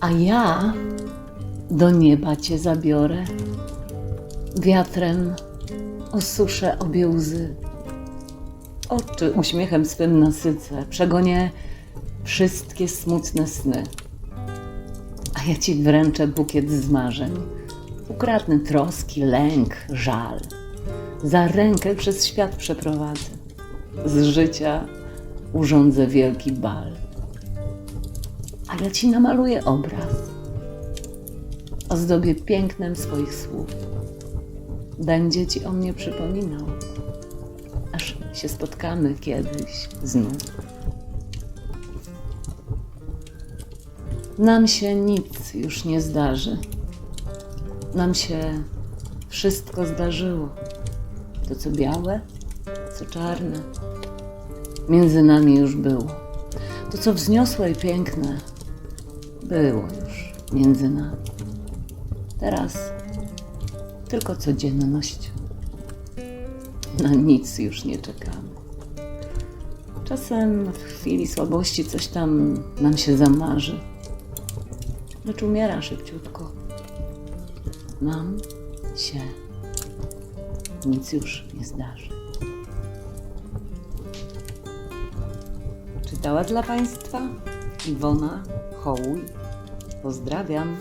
A ja do nieba cię zabiorę, wiatrem osuszę obie łzy, oczy uśmiechem swym nasycę, przegonię wszystkie smutne sny, a ja ci wręczę bukiet z marzeń Ukradnę troski, lęk, żal. Za rękę przez świat przeprowadzę. Z życia urządzę wielki bal. A ci namaluję obraz. Ozdobię pięknem swoich słów. Będzie ci o mnie przypominał, aż się spotkamy kiedyś znów. Nam się nic już nie zdarzy. Nam się wszystko zdarzyło. To co białe, co czarne. Między nami już było. To co wzniosłe i piękne, było już między nami. Teraz tylko codzienność. Na nic już nie czekamy. Czasem w chwili słabości coś tam nam się zamarzy, lecz umiera szybciutko. Nam się nic już nie zdarzy. Czytała dla Państwa Iwona Hołuj. Pozdrawiam.